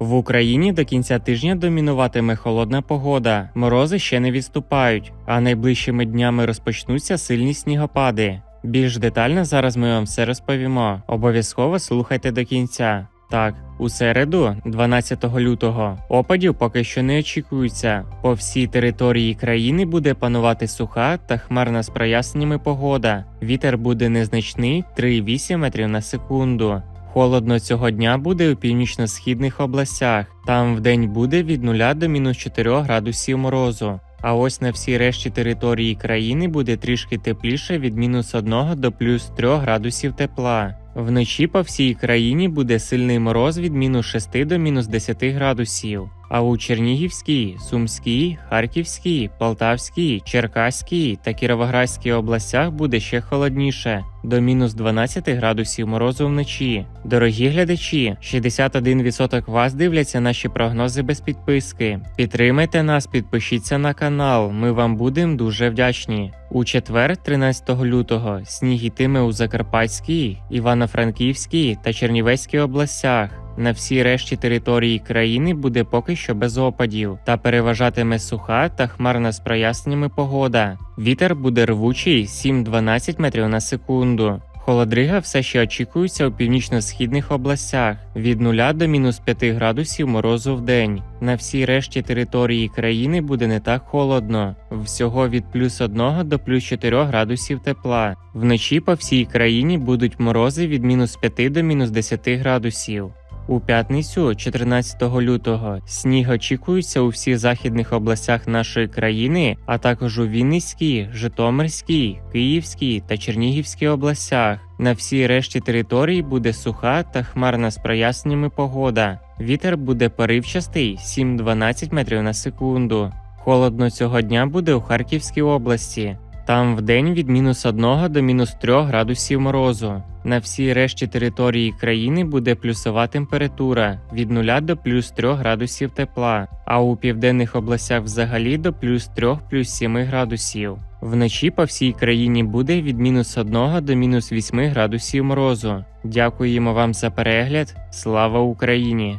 В Україні до кінця тижня домінуватиме холодна погода. Морози ще не відступають, а найближчими днями розпочнуться сильні снігопади. Більш детально зараз ми вам все розповімо. Обов'язково слухайте до кінця. Так, у середу, 12 лютого, опадів поки що не очікується. По всій території країни буде панувати суха та хмарна з проясненнями погода. Вітер буде незначний 3,8 метрів на секунду. Холодно цього дня буде у північно-східних областях. Там вдень буде від 0 до мінус 4 градусів морозу. А ось на всій решті території країни буде трішки тепліше від мінус 1 до плюс 3 градусів тепла. Вночі по всій країні буде сильний мороз від мінус 6 до мінус 10 градусів. А у Чернігівській, Сумській, Харківській, Полтавській, Черкаській та Кіровоградській областях буде ще холодніше до мінус 12 градусів морозу вночі. Дорогі глядачі, 61% вас дивляться наші прогнози без підписки. Підтримайте нас, підпишіться на канал. Ми вам будемо дуже вдячні. У четвер, 13 лютого, сніг ітиме у Закарпатській, Івано-Франківській та Чернівецькій областях. На всій решті території країни буде поки що без опадів та переважатиме суха та хмарна з проясненнями погода. Вітер буде рвучий 7-12 метрів на секунду. Холодрига все ще очікується у північно-східних областях від 0 до мінус 5 градусів морозу в день. На всій решті території країни буде не так холодно, всього від плюс 1 до плюс 4 градусів тепла. Вночі по всій країні будуть морози від мінус 5 до мінус 10 градусів. У п'ятницю, 14 лютого, сніг очікується у всіх західних областях нашої країни, а також у Вінницькій, Житомирській, Київській та Чернігівській областях. На всій решті території буде суха та хмарна з проясненнями погода. Вітер буде поривчастий 7-12 метрів на секунду. Холодно цього дня буде у Харківській області. Там вдень від мінус 1 до мінус 3 градусів морозу. На всій решті території країни буде плюсова температура від 0 до плюс 3 градусів тепла, а у південних областях взагалі до плюс 3 плюс 7 градусів. Вночі по всій країні буде від мінус 1 до мінус 8 градусів морозу. Дякуємо вам за перегляд. Слава Україні!